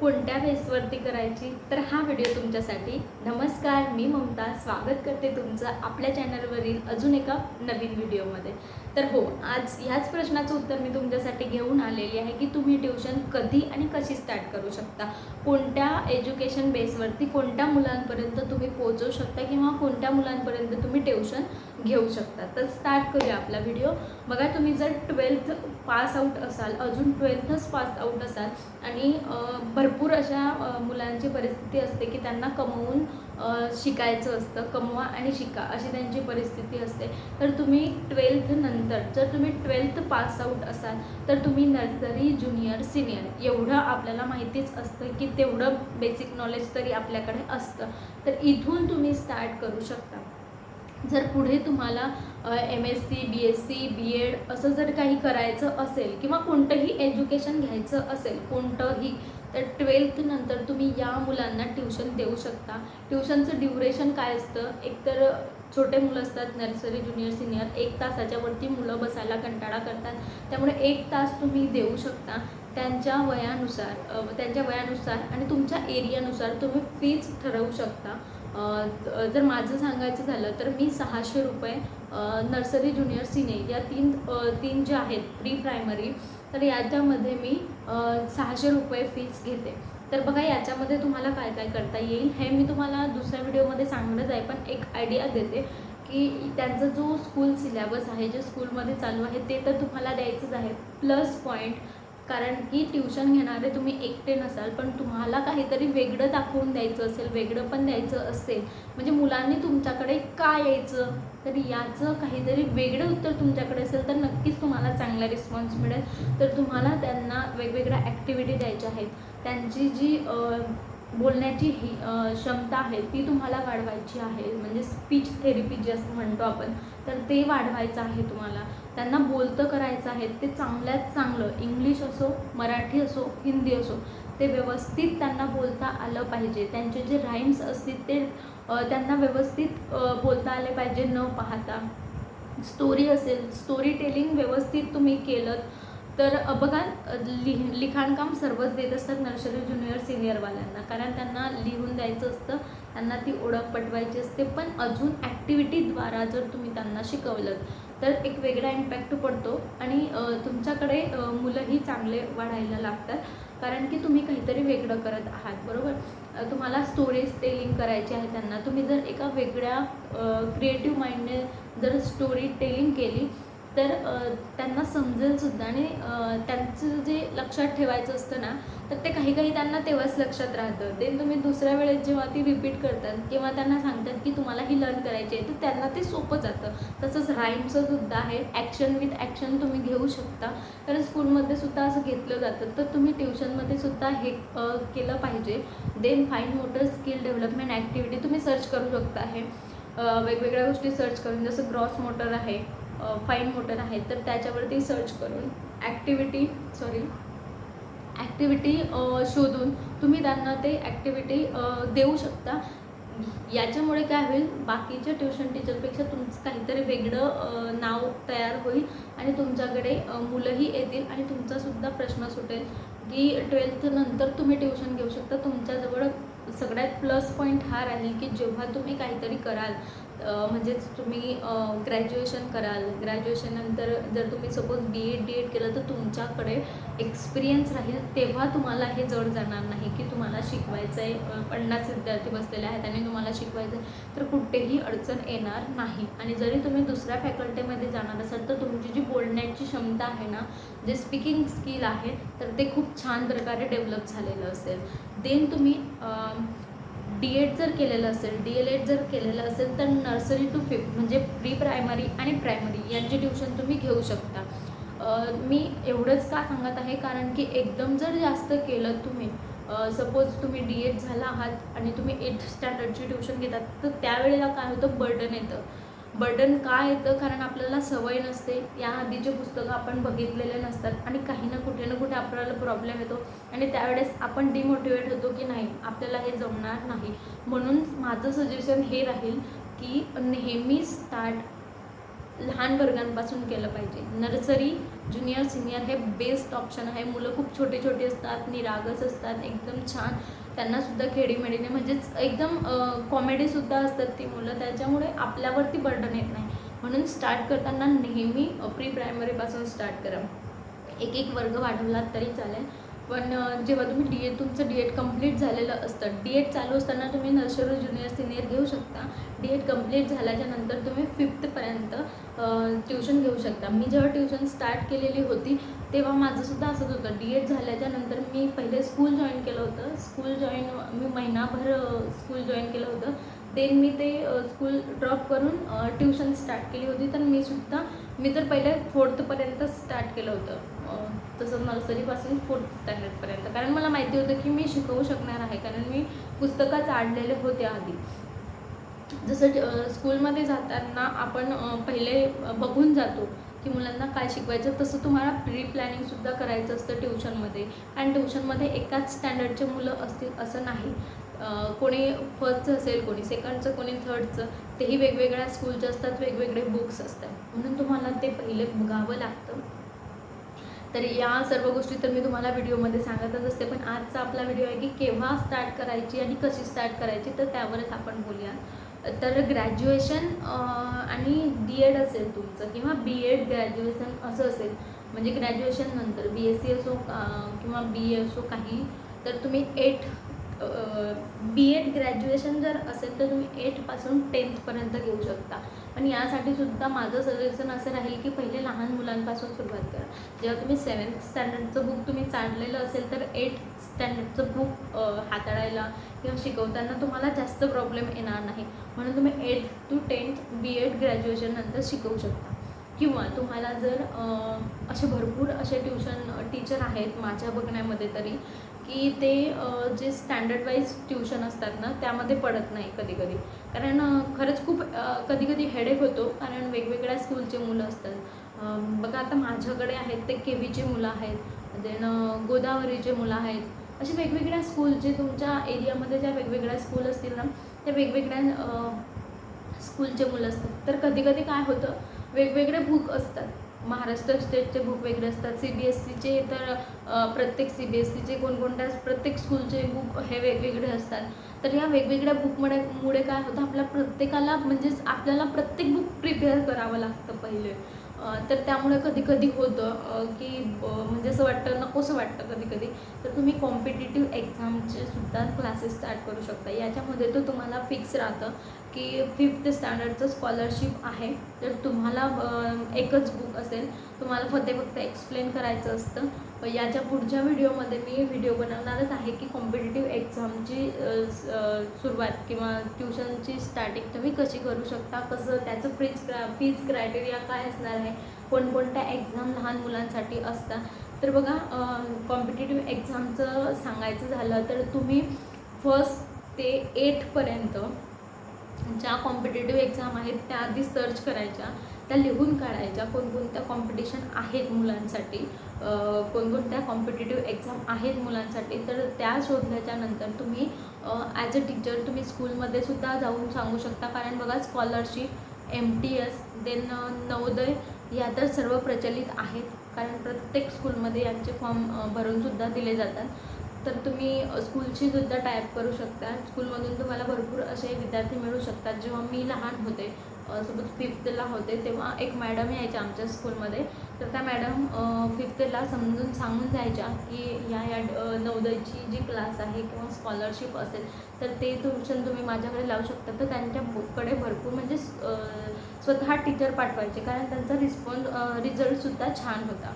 कोणत्या बेसवरती करायची? तर हा व्हिडिओ तुमच्यासाठी. नमस्कार मी ममता. स्वागत करते तुमचं आपल्या चॅनलवरील अजून एका नवीन व्हिडिओमध्ये तर हो आज ह्याच प्रश्नाचं उत्तर मी तुमच्यासाठी घेऊन आलेली आहे की तुम्ही ट्युशन कधी आणि कशी स्टार्ट करू शकता? कोणत्या एज्युकेशन बेसवरती कोणत्या मुलांपर्यंत तुम्ही पोहोचवू शकता किंवा कोणत्या मुलांपर्यंत तुम्ही ट्युशन घेऊ शकता? तर स्टार्ट करूया आपला व्हिडिओ बघा तुम्ही जर ट्वेल्थ पास आऊट असाल अजून ट्वेल्थच पास आऊट असाल आणि भरपूर अशा मुलांची परिस्थिती असते की त्यांना कमवून शिकायचं असतं कमवा आणि शिका अशी त्यांची परिस्थिती असते. तर तुम्ही ट्वेल्थ नंतर जर तुम्ही ट्वेल्थ पास आऊट असाल तर तुम्ही नर्सरी ज्युनियर सिनियर एवढं आपल्याला माहितीच असतं की तेवढं बेसिक नॉलेज तरी आपल्याकडे असतं. तर इथून तुम्ही स्टार्ट करू शकता. जर पुढे तुम्हाला M S C B S C B Ed असं जर काही करायचं असेल किंवा कोणतंही एज्युकेशन घ्यायचं असेल कोणतंही तर ट्वेल्थनंतर तुम्ही या मुलांना ट्युशन देऊ शकता. ट्युशनचं ड्युरेशन काय असतं? एकतर छोटे मुलं असतात नर्सरी ज्युनियर सिनियर एक तासाच्या वरती मुलं बसायला कंटाळा करतात. त्यामुळे एक तास तुम्ही देऊ शकता त्यांच्या वयानुसार त्यांच्या वयानुसार आणि तुमच्या एरियानुसार तुम्ही फीज ठरवू शकता. जर माझं सांगायचं झालं तर मी सहाशे रुपये नर्सरी ज्युनियर सिनियर या तीन तीन जे आहेत प्री प्रायमरी तर याच्यामध्ये मी सहाशे रुपये फीज घेते. तर बघा याच्यामध्ये तुम्हाला काय काय करता येईल हे मी तुम्हाला दुसऱ्या व्हिडिओमध्ये सांगणंच आहे पण एक आयडिया देते की त्यांचा जो स्कूल सिलेबस आहे जे स्कूलमध्ये चालू आहे ते तर तुम्हाला द्यायचंच आहे प्लस पॉईंट कारण की ट्युशन घेणारे तुम्ही एकटे नसाल पण तुम्हाला काहीतरी वेगळं दाखवून द्यायचं असेल वेगळं पण द्यायचं असेल म्हणजे मुलांनी तुमच्याकडे का यायचं? तर याचं काहीतरी वेगळं उत्तर तुमच्याकडे असेल तर नक्कीच तुम्हाला चांगला रिस्पॉन्स मिळेल. तर तुम्हाला त्यांना वेगवेगळ्या ॲक्टिव्हिटी द्यायच्या आहेत. त्यांची जी बोलण्याची ही क्षमता आहे ती तुम्हाला वाढवायची आहे. म्हणजे स्पीच थेरपी जी असं म्हणतो आपण तर ते वाढवायचं आहे तुम्हाला. त्यांना बोलतं करायचं आहे ते चांगल्यात चांगलं. इंग्लिश असो मराठी असो हिंदी असो ते व्यवस्थित त्यांना बोलता आलं पाहिजे. त्यांचे जे राईम्स असतील ते त्यांना व्यवस्थित बोलता आले पाहिजे न पाहता. स्टोरी असेल स्टोरी टेलिंग व्यवस्थित तुम्ही केलं तर बघा लिह लिखाणकाम सर्वच देत असतात नर्सरी ज्युनियर सिनियरवाल्यांना कारण त्यांना लिहून द्यायचं असतं त्यांना ती ओळख पटवायची असते. पण अजून ॲक्टिव्हिटीद्वारा जर तुम्ही त्यांना शिकवलं तर एक वेगळा इम्पॅक्ट पडतो. आणि तुमच्याकडे मुलंही चांगले वाढायला लागतात. कारण की तुम्ही काहीतरी वेगळं करत आहात बरोबर? तुम्हाला स्टोरीज टेलिंग करायची आहे त्यांना. तुम्ही जर एका वेगळ्या क्रिएटिव्ह माइंडने जर स्टोरी टेलिंग केली तर त्यांना समजेल सुद्धा आणि त्यांचं जे लक्षात ठेवायचं असतं ना तर ते काही काही त्यांना तेव्हाच लक्षात राहतं. ते तुम्ही दुसऱ्या वेळेस जेव्हा ती रिपीट करतात किंवा त्यांना सांगतात की तुम्हाला ही लर्न करायची आहे तर त्यांना ते सोपं जातं. तसंच राईमचं सुद्धा आहे ॲक्शन विथ ॲक्शन तुम्ही घेऊ शकता. कारण स्कूलमध्ये सुद्धा असं घेतलं जातं. तर तुम्ही ट्युशनमध्ये सुद्धा हे केलं पाहिजे. Then fine motor skill development activity तुम्ही सर्च करू शकता हे. वेगवेगळ्या गोष्टी सर्च करून जसं ग्रॉस मोटर आहे. फाईन मोटर आहे तर त्याच्यावरती सर्च करून ॲक्टिव्हिटी सॉरी ॲक्टिव्हिटी शोधून तुम्ही त्यांना ते ॲक्टिव्हिटी देऊ शकता. याच्यामुळे काय होईल बाकीच्या ट्युशन टीचरपेक्षा तुमचं काहीतरी वेगळं नाव तयार होईल आणि तुमच्याकडे मुलंही येतील आणि तुमचासुद्धा प्रश्न सुटेल की ट्वेल्थनंतर तुम्ही ट्युशन घेऊ शकता. तुमच्याजवळ सगळ्यात प्लस पॉईंट हा राहील की जेव्हा तुम्ही काहीतरी कराल म्हणजेच तुम्ही ग्रॅज्युएशन कराल. ग्रॅज्युएशननंतर जर तुम्ही suppose B Ed D Ed केलं तर तुमच्याकडे एक्सपिरियन्स राहील तेव्हा तुम्हाला हे जड जाणार नाही की तुम्हाला शिकवायचं आहे पन्नास विद्यार्थी बसलेले आहेत आणि तुम्हाला शिकवायचं आहे तर कुठेही अडचण येणार नाही. आणि जरी तुम्ही दुसऱ्या फॅकल्टीमध्ये जाणार असाल तर तुमची जी बोलण्याची क्षमता आहे ना जे स्पीकिंग स्किल आहे तर ते खूप छान प्रकारे डेव्हलप झालेलं असेल. देन तुम्ही डी एड जर केलेलं असेल डी एल एड जर केलेलं असेल तर नर्सरी टू फिफ्थ म्हणजे प्री प्रायमरी आणि प्रायमरी यांची ट्युशन तुम्ही घेऊ शकता. मी एवढंच का सांगत आहे? कारण की एकदम जर जास्त केलं तुम्ही सपोज तुम्ही डी एड झाला आहात आणि तुम्ही एथ स्टँडर्डची ट्युशन घेतात तर त्यावेळेला काय होतं? बर्डन येतं. बर्डन का येतं? कारण आपल्याला सवय नसते. या आधीचे पुस्तकं आपण बघितलेले नसतात आणि काही ना कुठे ना कुठे आपल्याला प्रॉब्लेम येतो. आणि त्यावेळेस आपण डिमोटिवेट होतो की नाही आपल्याला हे जमणार नाही. म्हणून माझं सजेशन हे राहील की नेहमी स्टार्ट लहान वर्गांपासून केलं पाहिजे. नर्सरी ज्युनियर सिनियर हे बेस्ट ऑप्शन आहे. मुलं खूप छोटे छोटे असतात निरागस असतात एकदम छान. त्यांनासुद्धा खेडीमेडीने म्हणजेच एकदम कॉमेडीसुद्धा असतात ती मुलं. त्याच्यामुळे आपल्यावरती बर्डन येत नाही. म्हणून स्टार्ट करताना नेहमी प्री प्रायमरीपासून स्टार्ट करा. एक एक वर्ग वाढवलात तरी चालेल. पण जेव्हा तुम्ही डी एड तुमचं डी एड कंप्लीट झालेलं असतं डी एड चालू असताना तुम्ही नर्सरी ज्युनियर सिनियर घेऊ शकता. डी एड कंप्लीट झाल्याच्यानंतर तुम्ही फिफ्थपर्यंत ट्युशन घेऊ शकता. मी जेव्हा ट्युशन स्टार्ट केलेली होती तेव्हा माझंसुद्धा असंच होतं. डी एड झाल्याच्यानंतर मी पहिले स्कूल जॉईन केलं होतं. स्कूल जॉईन मी महिनाभर स्कूल जॉईन केलं होतं. देन मी ते स्कूल ड्रॉप करून ट्युशन स्टार्ट केली होती. तर मी सुद्धा मी तर पहिले फोर्थपर्यंत स्टार्ट केलं होतं. तसं नर्सरीपासून फोर्थ स्टँडर्डपर्यंत कारण मला माहिती होतं की मी शिकवू शकणार आहे. कारण मी पुस्तकं चाडलेले होते आधी. जसं स्कूलमध्ये जाताना आपण पहिले बघून जातो की मुलांना काय शिकवायचं. तसं तुम्हाला प्री प्लॅनिंगसुद्धा करायचं असतं ट्युशनमध्ये कारण ट्युशनमध्ये एकाच स्टँडर्डचे मुलं असतील असं नाही. कोणी फर्स्टचं असेल कोणी सेकंडचं कोणी थर्डचं तेही वेगवेगळ्या स्कूलचे असतात वेगवेगळे बुक्स असतात. म्हणून तुम्हाला ते पहिले बघावं लागतं. तर या सर्व गोष्टी तर मी तुम्हाला व्हिडिओमध्ये सांगतच असते पण आजचा आपला व्हिडिओ आहे की केव्हा स्टार्ट करायची आणि कशी स्टार्ट करायची तर त्यावरच आपण बोलूया. तर ग्रॅज्युएशन आणि डी एड असेल तुमचं किंवा बी एड ग्रॅज्युएशन असं असेल म्हणजे ग्रॅज्युएशननंतर बी एस सी असो किंवा बी ए असो काही तर तुम्ही एट बी एड ग्रॅज्युएशन जर असेल तर तुम्ही एटपासून टेन्थपर्यंत घेऊ शकता. पण यासाठी सुद्धा माझं सजेशन असं राहील की पहिले लहान मुलांपासून सुरुवात करा. जेव्हा तुम्ही सेवन्थ स्टँडर्डचं बुक तुम्ही चाललेलं असेल तर एट स्टँडर्डचं बुक हाताळायला किंवा शिकवताना तुम्हाला जास्त प्रॉब्लेम येणार नाही. म्हणून तुम्ही eight to tenth B Ed graduation नंतर शिकवू शकता. किंवा तुम्हाला जर असे भरपूर असे ट्युशन टीचर आहेत माझ्या बघण्यामध्ये तरी की ते जे स्टँडर्ड वाईज ट्युशन असतात ना त्यामध्ये पडत नाही कधी कधी कारण खरंच खूप कधी कधी हेडेक होतो. कारण वेगवेगळ्या स्कूलचे मुलं असतात. बघा आता माझ्याकडे आहेत ते के व्हीचे मुलं आहेत. देन गोदावरीचे मुलं आहेत. असे वेगवेगळ्या स्कूल जे तुमच्या एरियामध्ये ज्या वेगवेगळ्या स्कूल असतील ना त्या वेगवेगळ्या स्कूलचे मुलं असतात. तर कधी कधी काय होतं वेगवेगळे बुक असतात. महाराष्ट्र स्टेटचे बुक वेगळे असतात सी बी एस सीचे तर प्रत्येक सी बी एस सीचे कोणकोणत्या प्रत्येक स्कूलचे बुक हे वेगवेगळे असतात. तर या वेगवेगळ्या बुकमुळे मुळे काय होतं आपल्या प्रत्येकाला म्हणजेच आपल्याला प्रत्येक बुक प्रिपेअर करावं लागतं पहिले. तर त्यामुळे कधी कधी होतं की म्हणजे असं वाटतं नकोसं वाटतं कधी कधी तर तुम्ही कॉम्पिटेटिव्ह एक्झामचे सुद्धा क्लासेस स्टार्ट करू शकता. याच्यामध्ये तो तुम्हाला फिक्स राहतं की फिफ्थ स्टँडर्डचं स्कॉलरशिप आहे. तर तुम्हाला एकच बुक असेल तुम्हाला फक्त फक्त एक्सप्लेन करायचं असतं. याच्या पुढच्या व्हिडिओमध्ये मी व्हिडिओ बनवणारच आहे की कॉम्पिटेटिव्ह एक्झामची सुरुवात किंवा ट्युशनची स्टार्टिंग तुम्ही कशी करू शकता कसं त्याचं फ्रीज क्रा फीज क्रायटेरिया काय असणार आहे कोणकोणत्या एक्झाम लहान मुलांसाठी असतात. तर बघा कॉम्पिटेटिव्ह एक्झामचं सांगायचं झालं तर तुम्ही फर्स्ट ते एटपर्यंत ज्या कॉम्पिटेटिव्ह एक्झाम आहेत त्या आधी सर्च करायच्या त्या लिहून काढायच्या कोणकोणत्या कॉम्पिटिशन आहेत मुलांसाठी. कोणकोणत्या कॉम्पिटेटिव्ह एक्झाम आहेत मुलांसाठी. तर त्या शोधल्याच्या नंतर तुम्ही ॲज अ टीचर तुम्ही स्कूलमध्ये सुद्धा जाऊन सांगू शकता. कारण बघा scholarship M T S then Navodaya या तर सर्व प्रचलित आहेत. कारण प्रत्येक स्कूलमध्ये यांचे फॉर्म भरूनसुद्धा दिले जातात. तर तुम्ही स्कूलची सुद्धा टाईप करू शकता. स्कूलमधून तुम्हाला भरपूर असे विद्यार्थी मिळू शकतात. जेव्हा मी लहान होते सपोज फिफ्थला होते तेव्हा एक मॅडम यायच्या आमच्या स्कूलमध्ये. तर त्या मॅडम फिफ्थला समजून सांगून जायच्या की या या नवदयची जी क्लास आहे किंवा स्कॉलरशिप असेल तर ते ट्युशन तुम्ही माझ्याकडे लावू शकता. तर त्यांच्याकडे भरपूर म्हणजे स्वतः टीचर पाठवायचे. कारण त्यांचा रिस्पॉन्स रिझल्टसुद्धा छान होता.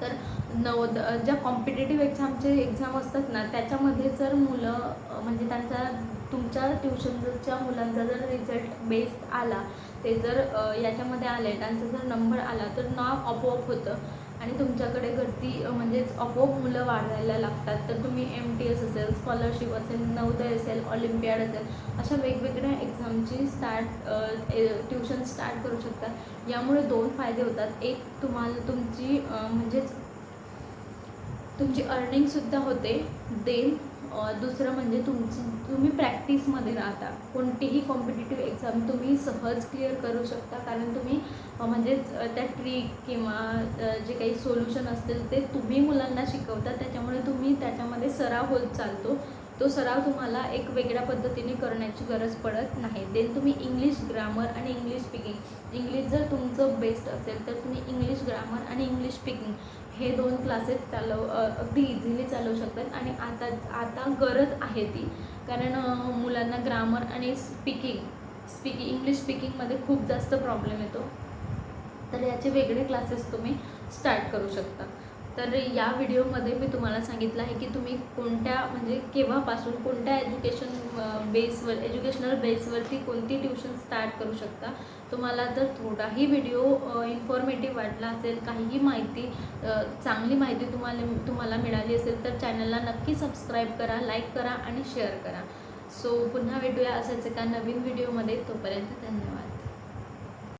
तर नव ज्या कॉम्पिटेटिव्ह एक्झामचे एक्झाम असतात ना त्याच्यामध्ये जर मुलं म्हणजे त्यांचा तुमच्या ट्युशनच्या मुलांचा जर रिझल्ट बेस्ड आला ते जर याच्यामध्ये आले त्यांचा जर नंबर आला तर नाव आपोआप होतं. आणि तुमच्याकडे गर्दी म्हणजेच आपोआप मुलं वाढायला लागतात. तर तुम्ही एम टी एस असेल स्कॉलरशिप असेल नवोदय असेल ऑलिम्पियाड असेल अशा वेगवेगळ्या एक्झामची स्टार्ट ट्युशन स्टार्ट करू शकता. यामुळे दोन फायदे होतात. एक तुम्हाला तुमची म्हणजेच तुमची अर्निंगसुद्धा होते. देन दुसरं म्हणजे तुमची तुम्ही प्रॅक्टिसमध्ये राहता. कोणतीही कॉम्पिटेटिव्ह एक्झाम तुम्ही सहज क्लिअर करू शकता. कारण तुम्ही म्हणजेच त्या ट्रिक किंवा जे काही सोल्युशन असतील ते तुम्ही मुलांना शिकवता. त्याच्यामुळे तुम्ही त्याच्यामध्ये सराव होत चालतो. तो सराव तुम्हाला एक वेगळ्या पद्धतीने करण्याची गरज पडत नाही. देन तुम्ही इंग्लिश ग्रामर आणि इंग्लिश स्पीकिंग इंग्लिश जर तुमचं बेस्ट असेल तर तुम्ही इंग्लिश ग्रामर आणि इंग्लिश स्पीकिंग हे दोन क्लासेस चालव अगदी इझिली चालवू शकतात. आणि आता आता गरज आहे ती. कारण मुलांना ग्रामर आणि स्पीकिंग स्पीकिंग इंग्लिश स्पीकिंगमध्ये खूप जास्त प्रॉब्लेम येतो. तर याचे वेगळे क्लासेस तुम्ही स्टार्ट करू शकता. तर या व्हिडिओमध्ये मी तुम्हाला सांगितलं आहे की तुम्ही कोणत्या म्हणजे केव्हापासून कोणत्या एज्युकेशन बेसवर एज्युकेशनल बेसवरती कोणती ट्युशन स्टार्ट करू शकता? तुम्हाला जर थोडाही व्हिडिओ इन्फॉर्मेटिव्ह वाटला असेल काहीही माहिती चांगली माहिती तुम्हाला तुम्हाला मिळाली असेल तर चॅनलला नक्की सबस्क्राईब करा लाईक करा आणि शेअर करा. सो पुन्हा भेटूया असेच एका नवीन व्हिडिओमध्ये तोपर्यंत धन्यवाद.